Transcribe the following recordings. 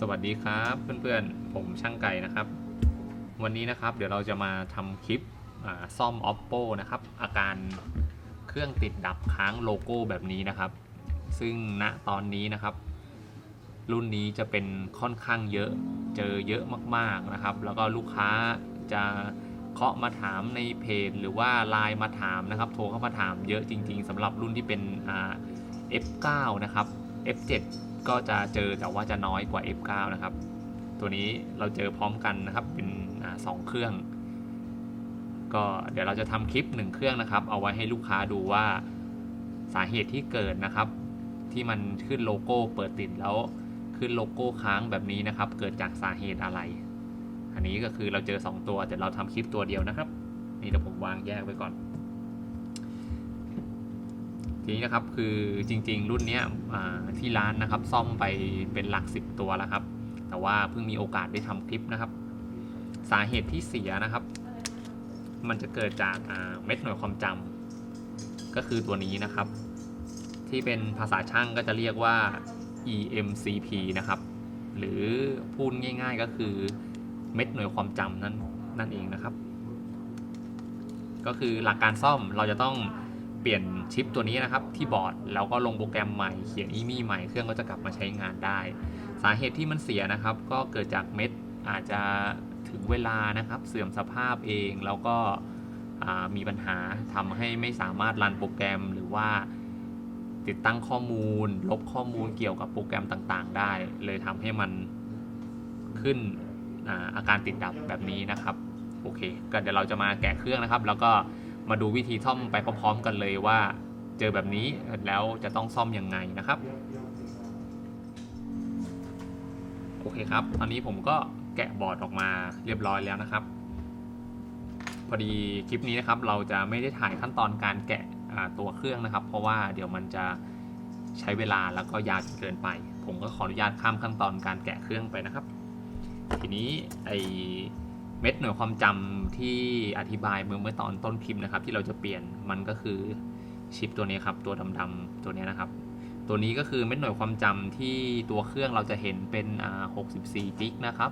สวัสดีครับเพื่อนๆ ผมช่างไก่นะครับ วันนี้นะครับเดี๋ยวเราจะมาทำคลิปซ่อม oppo นะครับ อาการเครื่องติดดับค้างโลโก้แบบนี้นะครับ ซึ่งณตอนนี้นะครับ รุ่นนี้จะเป็นค่อนข้างเยอะเจอเยอะมากๆนะครับ แล้วก็ลูกค้าจะเคาะมาถามในเพจหรือว่าไลน์มาถามนะครับ โทรเข้ามาถามเยอะจริง ๆสำหรับรุ่นที่เป็น F9 นะครับ F7 ก็จะเจอแต่ว่าจะน้อยกว่า F9 นะครับ ตัวนี้เราเจอพร้อมกันนะครับเป็นสองเครื่อง ก็เดี๋ยวเราจะทำคลิปหนึ่งเครื่องนะครับ เอาไว้ให้ลูกค้าดูว่าสาเหตุที่เกิดนะครับ ที่มันขึ้นโลโก้เปิดติดแล้วขึ้นโลโก้ค้างแบบนี้นะครับ เกิดจากสาเหตุอะไร อันนี้ก็คือเราเจอ 2 ตัวแต่เราทำคลิปตัวเดียวนะครับ นี่เดี๋ยวผมวางแยกไว้ก่อน ทีนี้นะครับคือจริงๆ รุ่นนี้ที่ร้านนะครับซ่อมไปเป็นหลักสิบตัวแล้วครับ แต่ว่าเพิ่งมีโอกาสได้ทำคลิปนะครับ สาเหตุที่เสียนะครับ มันจะเกิดจากเม็ดหน่วยความจำก็คือตัวนี้นะครับ ที่เป็นภาษาช่างก็จะเรียกว่า EMCP นะครับ หรือพูดง่ายๆก็คือเม็ดหน่วยความจำนั่นนั่นเองนะครับ ก็คือหลักการซ่อมเราจะต้อง เปลี่ยนชิปตัวนี้นะครับที่บอร์ดแล้วก็ลงโปรแกรมใหม่เขียนอีมี่ใหม่เครื่องก็จะกลับมาใช้งานได้ สาเหตุที่มันเสียนะครับก็เกิดจากเม็ดอาจจะถึงเวลานะครับเสื่อมสภาพเองแล้วก็มีปัญหาทำให้ไม่สามารถรันโปรแกรมหรือว่าติดตั้งข้อมูล ลบข้อมูลเกี่ยวกับโปรแกรมต่างๆ ได้ เลยทำให้มันขึ้นอาอาการติดดับแบบนี้นะครับโอเคก็เดี๋ยวเราจะมาแกะเครื่องนะครับ แล้วก็ มาดูวิธีซ่อมไปพร้อมๆกันเลยว่า เจอแบบนี้แล้วจะต้องซ่อมยังไงนะครับ โอเคครับ ตอนนี้ผมก็แกะบอร์ดออกมาเรียบร้อยแล้วนะครับ พอดีคลิปนี้นะครับ เราจะไม่ได้ถ่ายขั้นตอนการแกะตัวเครื่องนะครับ เพราะว่าเดี๋ยวมันจะใช้เวลาแล้วก็ยาวจนเกินไป ผมก็ขออนุญาตข้ามขั้นตอนการแกะเครื่องไปนะครับ ทีนี้ไอ เม็ดหน่วยความจำที่อธิบายเมื่อเมื่อตอนต้นคลิปนะครับ ที่เราจะเปลี่ยนมันก็คือชิปตัวนี้ครับ ตัวดำๆตัวนี้นะครับ ตัวนี้ก็คือเม็ดหน่วยความจำที่ตัวเครื่องเราจะเห็นเป็น64จิกนะครับ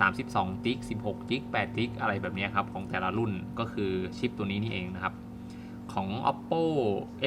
32จิก16จิก8จิกอะไรแบบนี้ครับ ของแต่ละรุ่นก็คือชิปตัวนี้นี่เองนะครับ ของ oppo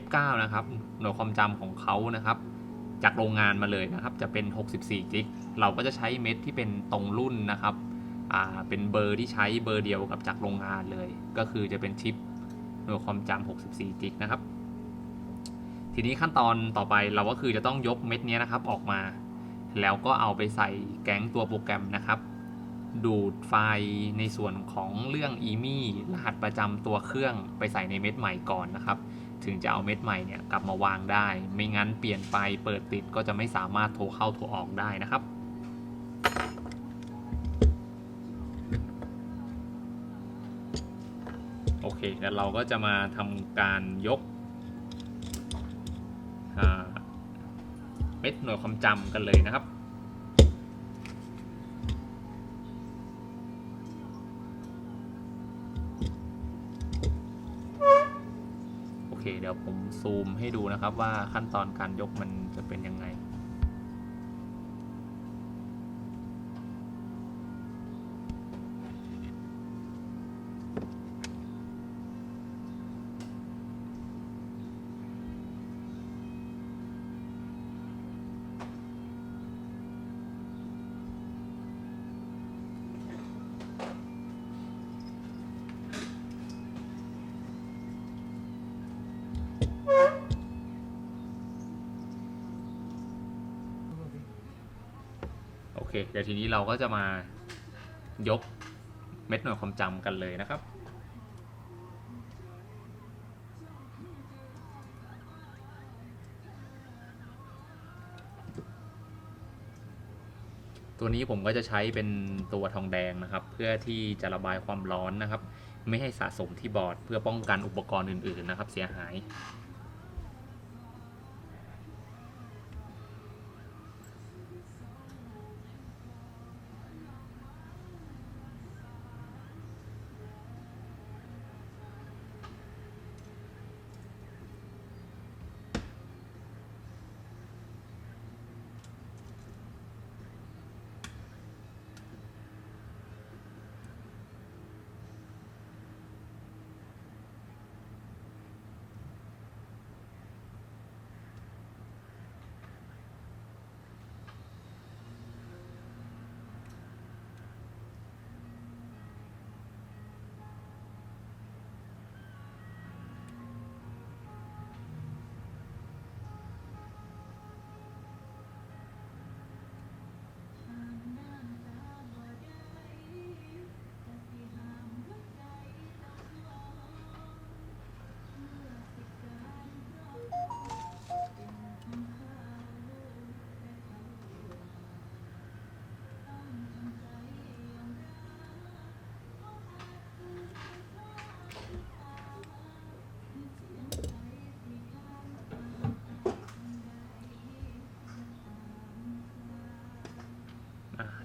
f9 นะครับ หน่วยความจำของเขานะครับ จากโรงงานมาเลยนะครับ จะเป็น 64จิกเราก็จะใช้เม็ดที่เป็นตรงรุ่นนะครับ เป็นเบอร์ที่ใช้เบอร์เดียวกับจากโรงงานเลย ก็คือจะเป็นชิปหน่วยความจำ64จิกนะครับ ทีนี้ขั้นตอนต่อไปเราก็คือจะต้องยกเม็ดนี้นะครับออกมา แล้วก็เอาไปใส่แก๊งตัวโปรแกรมนะครับ ดูดไฟล์ในส่วนของเรื่อง e m i รหัสประจำตัวเครื่องไปใส่ในเม็ดใหม่ก่อนนะครับ ถึงจะเอาเม็ดใหม่เนี่ยกลับมาวางได้ ไม่งั้นเปลี่ยนไปเปิดติดก็จะไม่สามารถโทรเข้าโทรออกได้นะครับ แล้วเราก็จะมาทำการยกเม็ดหน่วยความจำกันเลยนะครับโอเคเดี๋ยวผมซูมให้ดูนะครับว่าขั้นตอนการยกมันจะเป็นยังไง เคเดี๋ยวทีนี้เราก็จะมายกเม็ดหน่วยความจำกันเลยนะครับ ตัวนี้ผมก็จะใช้เป็นตัวทองแดงนะครับ เพื่อที่จะระบายความร้อนนะครับ ไม่ให้สะสมที่บอร์ดเพื่อป้องกันอุปกรณ์อื่นๆนะครับ เสียหาย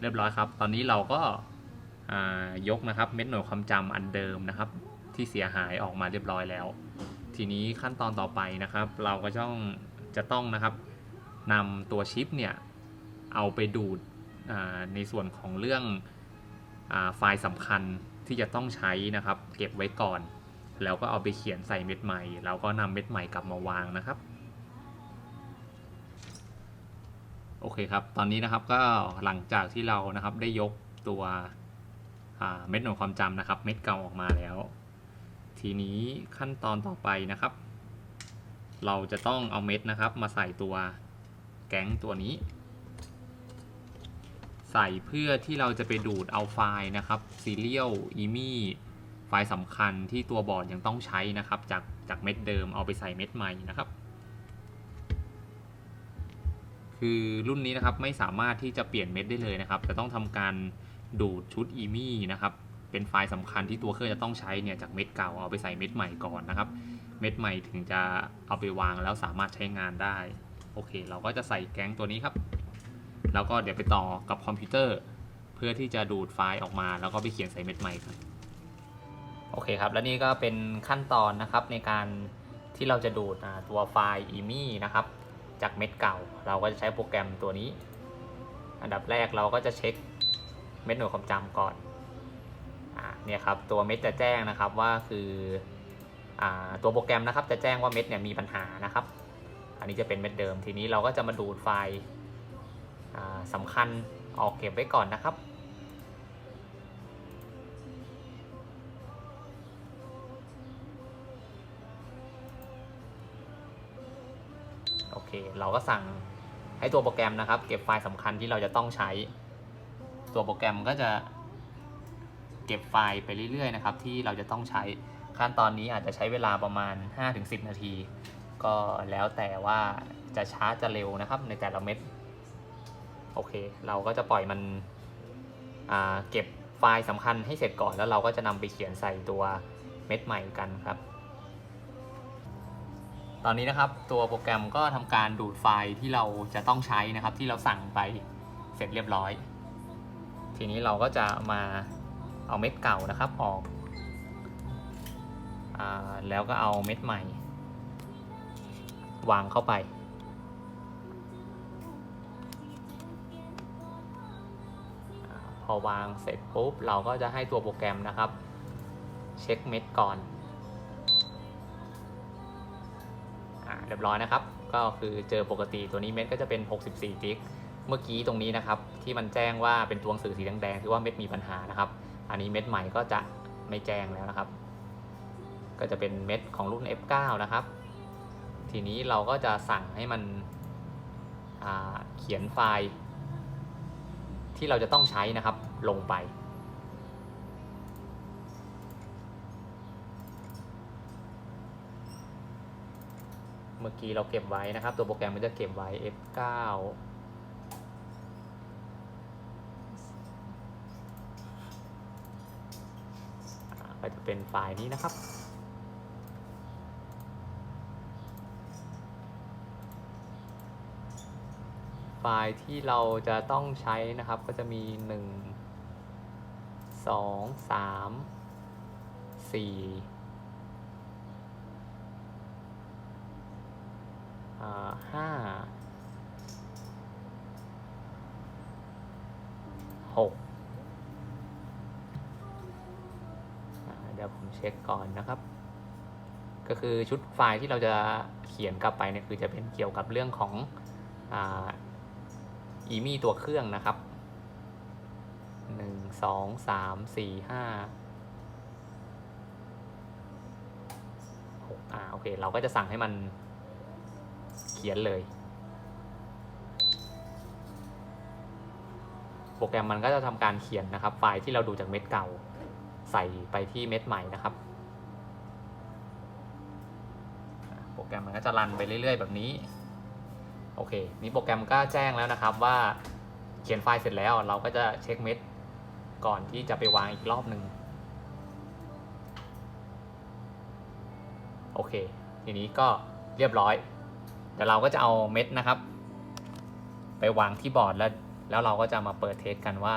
เรียบร้อยครับ ตอนนี้เราก็ายกนะครับเม็ดหน่วยความจำอันเดิมนะครับ ที่เสียหายออกมาเรียบร้อยแล้ว ทีนี้ขั้นตอนต่อไปนะครับ เราก็ต้องจะต้องนะครับนำตัวชิปเนี่ยเอาไปดูดในส่วนของเรื่องอไฟล์สำคัญที่จะต้องใช้นะครับ เก็บไว้ก่อน แล้วก็เอาไปเขียนใส่เม็ดใหม่ แล้วก็นำเม็ดใหม่กลับมาวางนะครับ โอเคครับ ตอนนี้นะครับก็หลังจากที่เรานะครับได้ยกตัวเม็ดหน่วยความจำนะครับ เม็ดเก่าออกมาแล้ว ทีนี้ขั้นตอนต่อไปนะครับ เราจะต้องเอาเม็ดนะครับ มาใส่ตัวแก๊งตัวนี้ ใส่เพื่อที่เราจะไปดูดเอาไฟล์นะครับ serial imi ไฟล์สำคัญที่ตัวบอร์ดยังต้องใช้นะครับ จากจากเม็ดเดิมเอาไปใส่เม็ดใหม่นะครับ คือรุ่นนี้นะครับไม่สามารถที่จะเปลี่ยนเม็ดได้เลยนะครับจะต้องทำการดูดชุด EMI นะครับเป็นไฟล์สำคัญที่ตัวเครื่องจะต้องใช้เนี่ยจากเม็ดเก่าเอาไปใส่เม็ดใหม่ก่อนนะครับ เม็ดใหม่ถึงจะเอาไปวางแล้วสามารถใช้งานได้โอเค เราก็จะใส่แก๊งตัวนี้ครับ แล้วก็เดี๋ยวไปต่อกับคอมพิวเตอร์ เพื่อที่จะดูดไฟล์ออกมา แล้วก็ไปเขียนใส่เม็ดใหม่กันโอเคครับ และนี่ก็เป็นขั้นตอนนะครับในการที่เราจะดูดตัวไฟล์ EMI นะครับ จากเม็ดเก่า เราก็จะใช้โปรแกรมตัวนี้ อันดับแรกเราก็จะเช็คเม็ดหน่วยความจำก่อนอ่าเนี่ยครับตัวเม็ดจะแจ้งนะครับว่าคืออ่าตัวโปรแกรมนะครับจะแจ้งว่าเม็ดเนี่ยมีปัญหานะครับ อันนี้จะเป็นเม็ดเดิมทีนี้เราก็จะมาดูดไฟล์อ่าสำคัญออกเก็บไว้ก่อนนะครับ เคเราก็สั่งให้ตัวโปรแกรมนะครับ เก็บไฟล์สำคัญที่เราจะต้องใช้ ตัวโปรแกรมก็จะเก็บไฟล์ไปเรื่อยๆนะครับที่เราจะต้องใช้ขั้นตอนนี้อาจจะใช้เวลาประมาณ 5-10 นาที ก็แล้วแต่ว่าจะช้าจะเร็วนะครับในแต่ละเม็ดโอเค เราก็จะปล่อยมันเก็บไฟล์สำคัญให้เสร็จก่อนแล้วเราก็จะนำไปเขียนใส่ตัวเม็ดใหม่กันครับ ตอนนี้นะครับตัวโปรแกรมก็ทำการดูดไฟล์ที่เราจะต้องใช้นะครับ ที่เราสั่งไปเสร็จเรียบร้อย ทีนี้เราก็จะมาเอาเม็ดเก่านะครับออกอแล้วก็เอาเม็ดใหม่ วางเข้าไป พอวางเสร็จปุ๊บเราก็จะให้ตัวโปรแกรมนะครับ เช็คเม็ดก่อน เรียบร้อยนะครับ ก็คือเจอปกติตัวนี้เม็ดก็จะเป็น 64จิกเมื่อกี้ตรงนี้นะครับ ที่มันแจ้งว่าเป็นตัวหนังสือสีแดงๆคือว่าเม็ดมีปัญหานะครับ อันนี้เม็ดใหม่ก็จะไม่แจ้งแล้วนะครับ ก็จะเป็นเม็ดของรุ่น F9 นะครับ ทีนี้เราก็จะสั่งให้มันเขียนไฟล์ ที่เราจะต้องใช้นะครับลงไป เมื่อกี้เราเก็บไว้นะครับ ตัวโปรแกรมมันจะเก็บไว้ F9 ก็จะเป็นไฟล์นี้นะครับไฟล์ที่เราจะต้องใช้นะครับก็จะมี 1 2 3 4 อ่า ห้าหกเดี๋ยวผมเช็คก่อนนะครับ ก็คือชุดไฟล์ที่เราจะเขียนกลับไปเนี่ยคือจะเป็นเกี่ยวกับเรื่องของอีมี่ตัวเครื่องนะครับหนึ่งสองสามสี่ห้าหกอ่าโอเค เราก็จะสั่งให้มัน ขียนเลย โปรแกรมมันก็จะทำการเขียนนะครับ ไฟล์ที่เราดูจากเม็ดเก่า ใส่ไปที่เม็ดใหม่นะครับ โปรแกรมมันก็จะรันไปเรื่อย ๆ แบบนี้ โอเค นี่โปรแกรมก็แจ้งแล้วนะครับว่าเขียนไฟล์เสร็จแล้วเราก็จะเช็คเม็ดก่อนที่จะไปวางอีกรอบหนึ่งโอเค ทีนี้ก็เรียบร้อย ดี๋ยวเราก็จะเอาเม็ดนะครับ ไปวางที่บอร์ดแล้วแล้วเราก็จะมาเปิดเทสกันว่า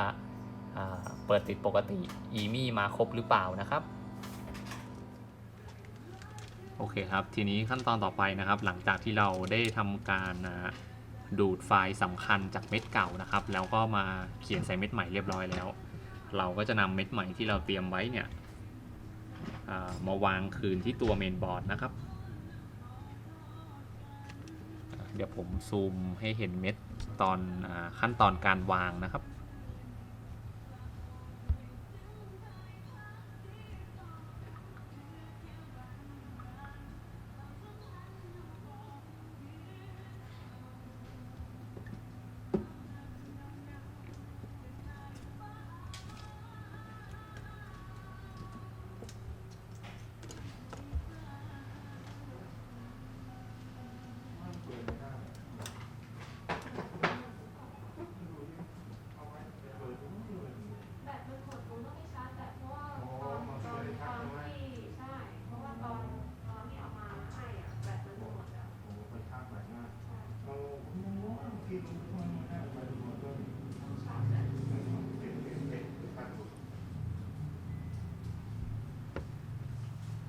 าเปิดติดปกติอีมี่มาครบหรือเปล่านะครับ โอเคครับ ทีนี้ขั้นตอนต่อไปนะครับ หลังจากที่เราได้ทำการดูดไฟล์สำคัญจากเม็ดเก่านะครับ แล้วก็มาเขียนใส่เม็ดใหม่เรียบร้อยแล้ว เราก็จะนำเม็ดใหม่ที่เราเตรียมไว้เนี่ยามาวางคืนที่ตัวเมนบอร์ดนะครับ เดี๋ยวผมซูมให้เห็นเม็ดตอนอขั้นตอนการวางนะครับ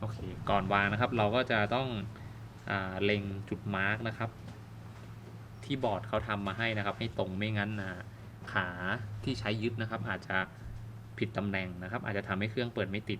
อเคก่อนวางนะครับ เราก็จะต้องอเล็งจุดมาร์กนะครับ ที่บอร์ดเขาทำมาให้นะครับ ให้ตรงไม่งั้นขาที่ใช้ยึดนะครับ อาจจะผิดตำแหน่งนะครับ อาจจะทำให้เครื่องเปิดไม่ติด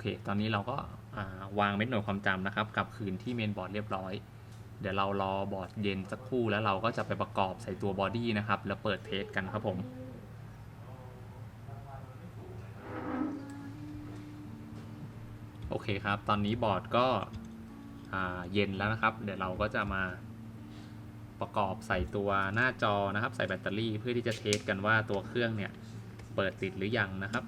เค ตอนนี้เราก็าวางเม็ดหน่วยความจำนะครับกลับคืนที่เมนบอร์ดเรียบร้อย เดี๋ยวเรารอบอร์ดเย็นสักครู่แล้วเราก็จะไปประกอบใส่ตัวบอดี้นะครับ แล้วเปิดเทสกันครับผมโอเคครับ ตอนนี้บอร์ดก็เย็นแล้วนะครับ เดี๋ยวเราก็จะมาประกอบใส่ตัวหน้าจอนะครับ ใส่แบตเตอรี่เพื่อที่จะเทสกันว่าตัวเครื่องเนี่ย เปิดติดหรือยังนะครับ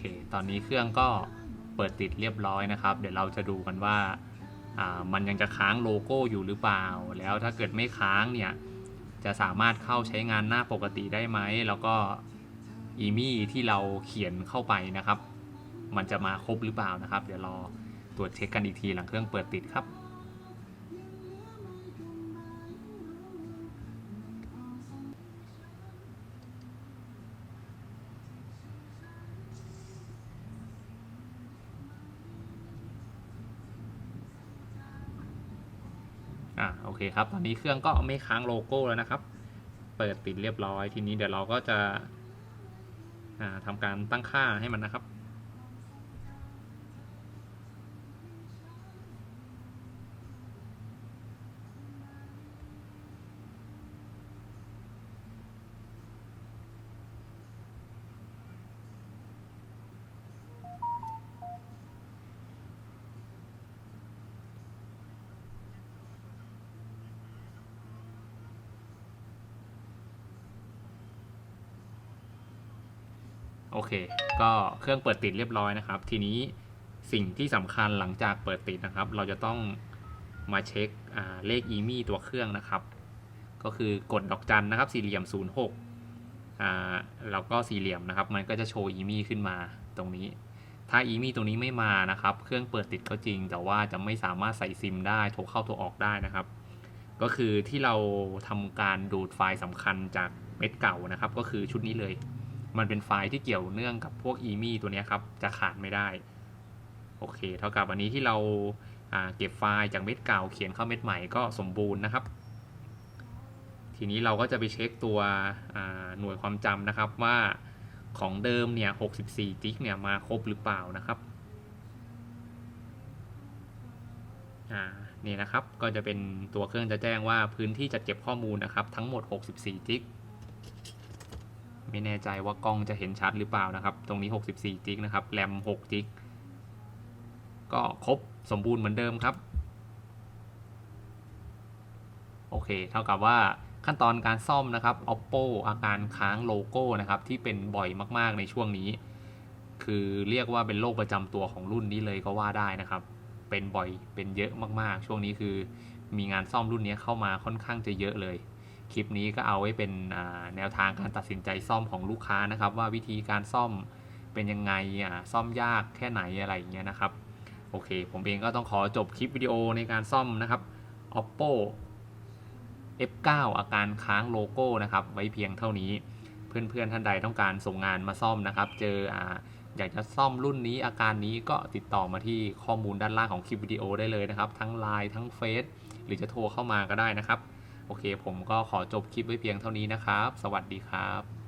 เค ตอนนี้เครื่องก็เปิดติดเรียบร้อยนะครับ เดี๋ยวเราจะดูกันว่าอ่ามันยังจะค้างโลโก้อยู่หรือเปล่า แล้วถ้าเกิดไม่ค้างเนี่ย จะสามารถเข้าใช้งานหน้าปกติได้ไหม แล้วก็อีมี่ที่เราเขียนเข้าไปนะครับ มันจะมาครบหรือเปล่านะครับ เดี๋ยวรอตรวจเช็คกันอีกทีหลังเครื่องเปิดติดครับ เคครับ ตอนนี้เครื่องก็ไม่ค้างโลโก้แล้วนะครับ เปิดติดเรียบร้อย ทีนี้เดี๋ยวเราก็จะอ่าทำการตั้งค่าให้มันนะครับ เค ก็เครื่องเปิดติดเรียบร้อยนะครับ ทีนี้สิ่งที่สำคัญหลังจากเปิดติดนะครับ เราจะต้องมาเช็คเลขอีมี่ตัวเครื่องนะครับ ก็คือกดดอกจันนะครับ สี่เหลี่ยม 06แล้วก็สี่เหลี่ยมนะครับ มันก็จะโชว์อีมี่ขึ้นมาตรงนี้ ถ้าอีมี่ตรงนี้ไม่มานะครับ เครื่องเปิดติดก็จริง แต่ว่าจะไม่สามารถใส่ซิมได้โทรเข้าโทรออกได้นะครับ ก็คือที่เราทำการดูดไฟล์สำคัญจากเม็ดเก่านะครับ ก็คือชุดนี้เลย มันเป็นไฟล์ที่เกี่ยวเนื่องกับพวก e m i ตัวนี้ครับ จะขาดไม่ได้ โอเค เท่ากับวันนี้ที่เราาเก็บไฟล์จากเม็ดเก่าเขียนเข้าเม็ดใหม่ก็สมบูรณ์นะครับ ทีนี้เราก็จะไปเช็คตัวหน่วยความจำนะครับว่าของเดิมเนี่ย 64 จิกเนี่ยมาครบหรือเปล่านะครับนี่นะครับ ก็จะเป็นตัวเครื่องจะแจ้งว่าพื้นที่จัดเก็บข้อมูลนะครับ ทั้งหมด 64 จิก ไม่แน่ใจว่ากล้องจะเห็นชัดหรือเปล่านะครับ ตรงนี้ 64จิกนะครับ แรม6จิกก็ครบสมบูรณ์เหมือนเดิมครับ โอเค เท่ากับว่าขั้นตอนการซ่อมนะครับ oppo อาการค้างโลโก้นะครับ ที่เป็นบ่อยมากๆในช่วงนี้ คือเรียกว่าเป็นโรคประจำตัวของรุ่นนี้เลยก็ว่าได้นะครับ เป็นบ่อยเป็นเยอะมากๆ ช่วงนี้คือ มีงานซ่อมรุ่นนี้เข้ามาค่อนข้างจะเยอะเลย คลิปนี้ก็เอาไว้เป็นแนวทางการตัดสินใจซ่อมของลูกค้านะครับ ว่าวิธีการซ่อมเป็นยังไงซ่อมยากแค่ไหนอะไรอย่างเงี้ยนะครับ โอเค ผมเองก็ต้องขอจบคลิปวิดีโอในการซ่อมนะครับ oppo f9 อาการค้างโลโก้นะครับ ไว้เพียงเท่านี้ เพื่อนๆท่านใดต้องการส่งงานมาซ่อมนะครับ เจอออยากจะซ่อมรุ่นนี้อาการนี้ก็ติดต่อมาที่ข้อมูลด้านล่างของคลิปวิดีโอได้เลยนะครับ ทั้ง Line ทั้งเฟซหรือจะโทรเข้ามาก็ได้นะครับ โอเค ผมก็ขอจบคลิปไว้เพียงเท่านี้นะครับ สวัสดีครับ